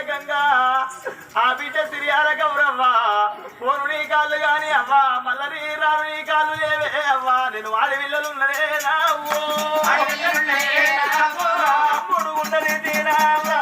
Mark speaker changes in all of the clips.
Speaker 1: అని బలకంగా ఆ బిడ్డ సిరియాల గౌరవ్వ. పోను నీ కాళ్ళు గాని అవ్వా. మల్ల నీ రాను నీ కాళ్ళు లేవే అవ్వా. నేను వాడి విల్లలున్నదే నావ్వో అమ్ముడు ఉన్నది తీరావా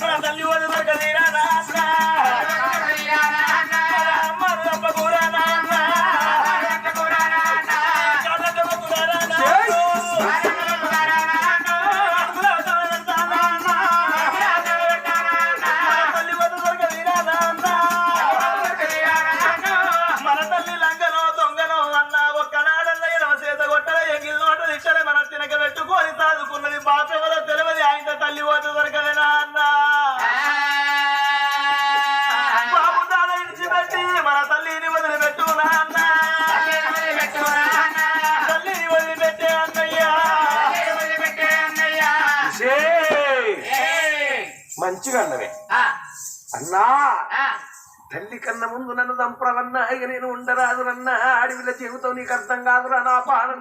Speaker 1: మన తల్లి వదిలి దొరకదీరా నాన్న నాన్న మన తల్లి వదిలి తల్లి పోతే దొరకలేనా అన్న? బాబు దాన ఇడిచిపెట్టి మన తల్లిని వదిలిపెట్టు నాన్న తల్లిని వదిలిపెట్టే అన్నయ్యా.
Speaker 2: మంచిగా అన్నవే. అన్నా. తల్లి కన్న ముందు నన్ను దంపరవన్నా ఇక నేను ఉండరాదు నన్న. అడవిల జీవితం నీకు అర్థం కాదురా నా పానం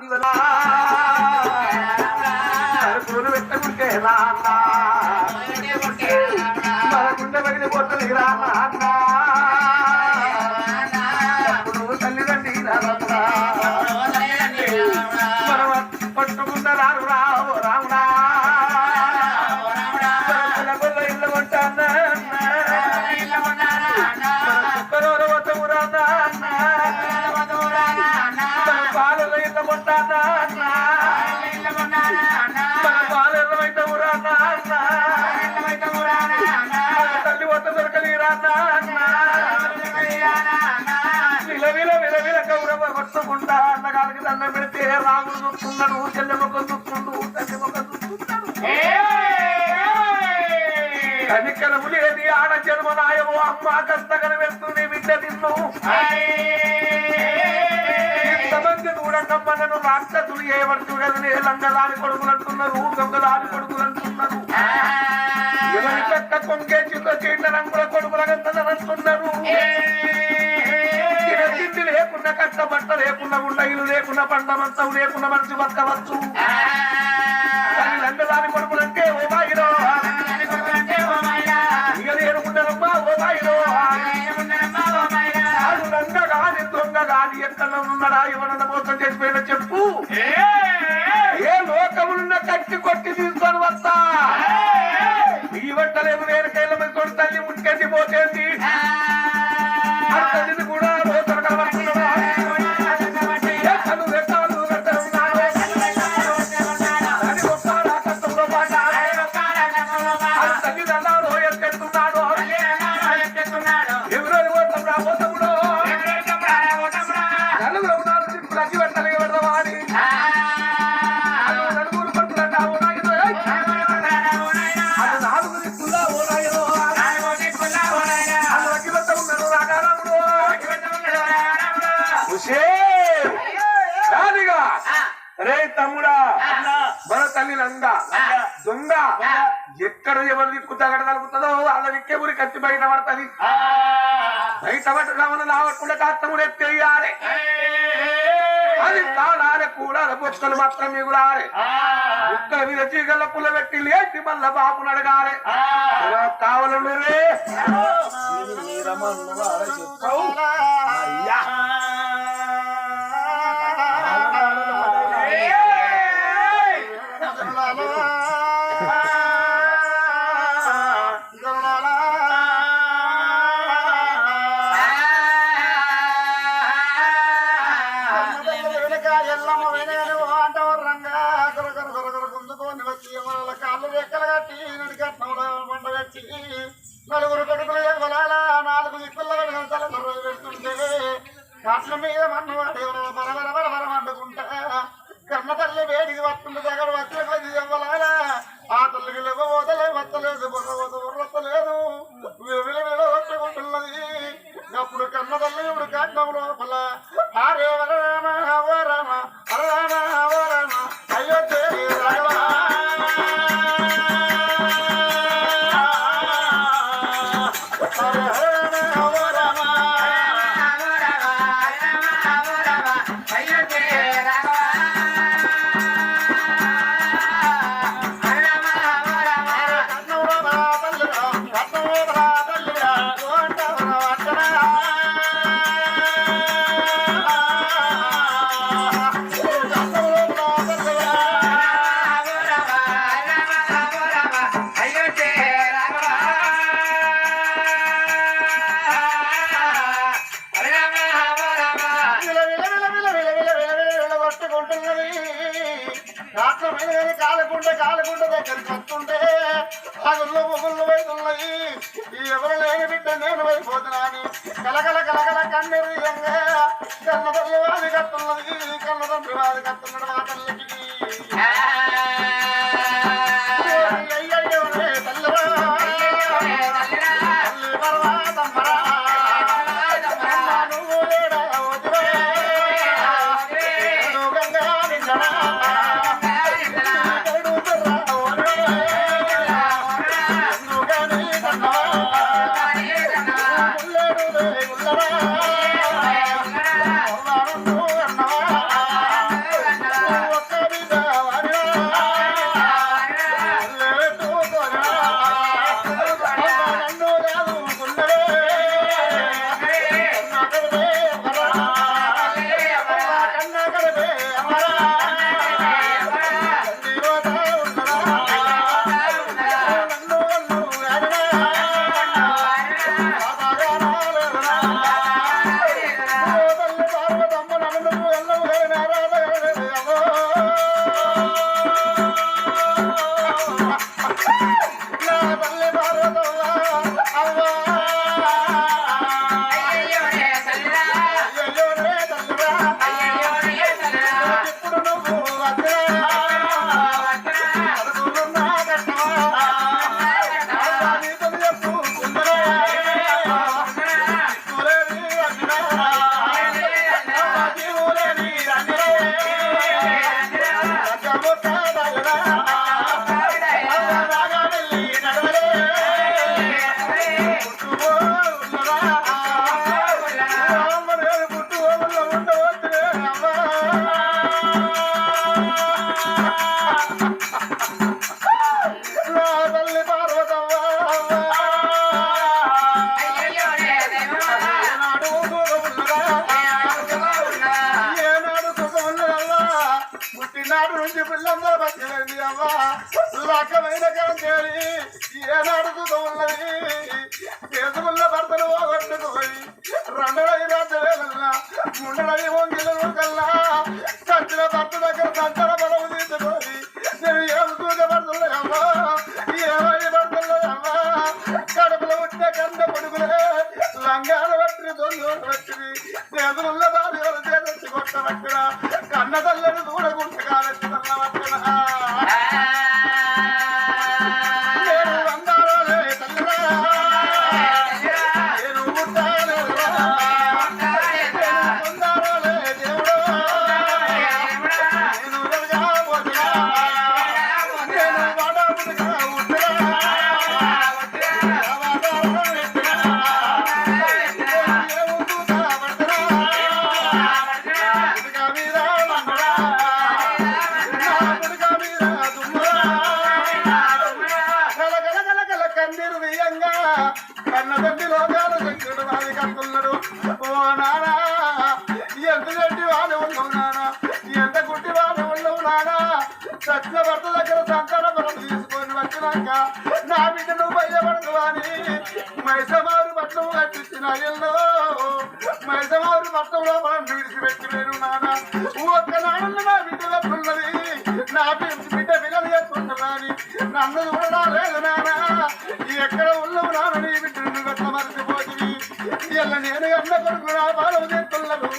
Speaker 2: పూలు పెట్టకుంటే మన గుండె పగిలిపోతుంది రా కొట్టుకుంటా అన్నగారికి దండం పెడితే రాముడు చూస్తున్నాడు చెల్లె మొక్క చూస్తుండు తల్లి మొక్క చూస్తున్నాడు. కనికరము లేని ఆడ జన్మ నాయము అమ్మ బిడ్డ నిన్ను ఇంతమంది చూడండమ్మ నన్ను రాక్షసులు ఏమని చూడదని లంగలాని కొడుకులు అంటున్నారు దొంగలాని కొడుకులు అంటున్నారు చెక్క కొంగేచుతో చీట రంగుల కొడుకులగంతదని అంటున్నారు తిన తిండి లేకుండా కట్ట బట్ట లేకుండా గుండ ఇల్లు లేకుండా పంట మంచం లేకుండా మనిషి బతకవచ్చు లంగలాని కొడుకులంటే ఓ ఇక ఉండనమ్మా ఓ దొంగ ఎక్కడ ఉన్నాడా ఎవరన్నా మోసం చేసిపోయినా చెప్పు. ఏ. లోకములున్న కట్టి కొట్టి తీసుకొని వస్తా. ఈ బట్టలేదు వేరే కైల మీద కొడు తల్లి ముట్టుకెళ్ళి లంగా దొంగ. ఎక్కడ ఎవరు దిక్కు తగడ తలుపుతుందో వాళ్ళ విక్కే ఊరి కత్తి బయట పడుతుంది. బయట పట్టడం రావకుండా కాత్తముడు ఎత్తేయాలి అది తాళాలే కూడా బొక్కలు మాత్రం మిగులాలి. బుక్కల మీద చీగల పుల్ల పెట్టి లేచి మళ్ళా బాబుని అడగాలి. ఇలా కావాలను రే అయ్యా.
Speaker 3: は、はい、OK! అష్టమైన కాలకుండ కాలకుండ దగ్గరికి వస్తుంటే పగుళ్ళు ముగుళ్ళు వైదున్నాయి. ఎవరు లేని బిడ్డ నేను అయిపోతున్నాను కలకల కలకల కన్నెరు కన్నదండ్రి వాది కట్టున్నది కన్నదండ్రి వాది కట్టున్నాడు మా తల్లికి అక్కడ ఇలా నేను అన్న కొడుకు వ్యాపారం చేస్తున్నాను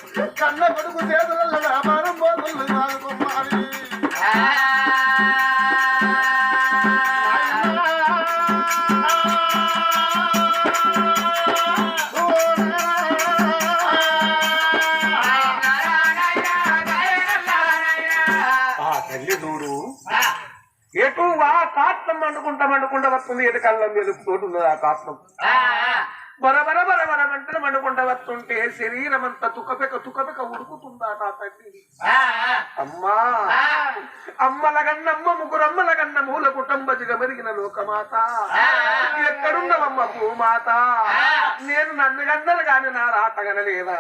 Speaker 3: కన్న కొడుకు చేతులలో వ్యాపారం పోతుంది నాకు కుమారి
Speaker 2: ఆ కాట్నం వండుకుంటా వండుకుంటా వస్తుంది ఎటు కళ్ళం వెలుపు తోటి ఉన్నది ఆ కాట్నం బరబర బరబర వెంటనే వండుకుంటా వస్తుంటే శరీరం అంతా తుకపెక తుకపెక ఉడుకుతుందాట ఆ తల్లి అమ్మా అమ్మల గన్నమ్మ ముగ్గురమ్మల గన్న మూల కుటుంబ మెరిగిన లోకమాత. ఎక్కడున్నవమ్మ భూమాత? నేను నన్ను గన్నలు గాని నా రాట గనలేదా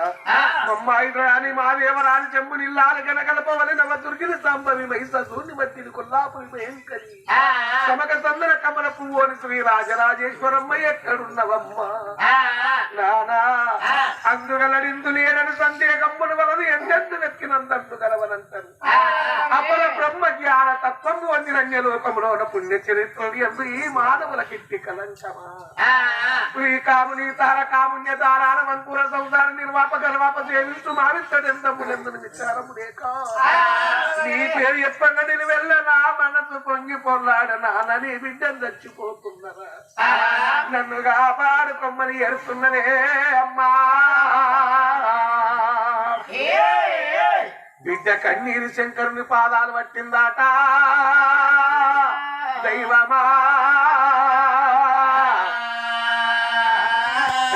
Speaker 2: అమ్మాయి రాని మా దేవరాని చెంబు నిల్లాలు గనకలపవలి నవ దుర్గిని సంభవి మైసూని మధ్యని కొల్లాపురి భయంకరి సమక సందన కమల పువ్వు అని శ్రీ రాజరాజేశ్వరమ్మ ఎక్కడున్నవమ్మ? నానా అందుగలడిందు లేనని సందేహమ్మును వలన ఎంతెందు వెతికినందందు గలవనంటారు అపర బ్రహ్మ జ్ఞాన తత్వము అందిన లోకములోన పుణ్య చరిత్రలు ఎందు ఈ మానవుల కిట్టి కలంకమా ఈ కాముని సంసార కాముణ్య తారాన మంకుర సంసార నిర్వాప గర్వాప సేవిస్తూ మావిత్తడెందములెందును విచారము లేక. నీ పేరు చెప్పంగా నేను వెళ్ళ నా మనసు పొంగి పొల్లాడ నానని బిడ్డను చచ్చిపోతున్నరా. నన్ను కాపాడుకొమ్మని ఎడుతున్ననే అమ్మా. బిడ్డ కన్నీరు శంకరుని పాదాలు పట్టిందాట. దైవమా.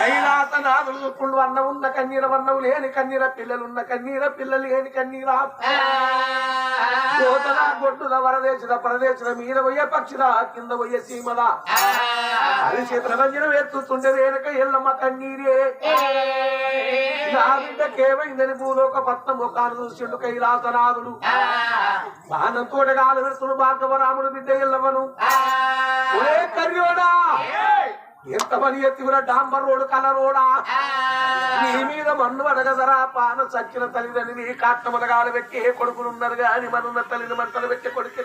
Speaker 2: కైలాసనాథులు చూపుళ్ళు అన్న ఉన్న కన్నీర వన్నవు లేని కన్నీర పిల్లలున్న కన్నీర పిల్లలు లేని కన్నీరా కోతల గొడ్డుల వరదేశుల పరదేశుల మీద పోయే పక్షుల కింద పోయే సీమల. అరిసి ప్రపంచం ఎత్తుతుండే రేనక ఎల్లమ్మ కన్నీరే. నా బిడ్డ కేవైందని భూలోక పట్నం ముఖాలు చూసిండు కైలాసనాథుడు. బాణం తోటగాలు పెడుతుడు భార్గవరాముడు బిడ్డ ఎల్లవను ఒరే కర్యోడా! ఎంత పని ఎత్తివిన డాంబర్ రోడ్ కలర్ రోడా? నీ మీద మన్ను అడగదరా పాన సచ్చిన తల్లిదండ్రి నీ కాట్టమలగాలు పెట్టి ఏ కొడుకులున్నారు గాని మనున్న తల్లిని మంటలు పెట్టి కొడుకు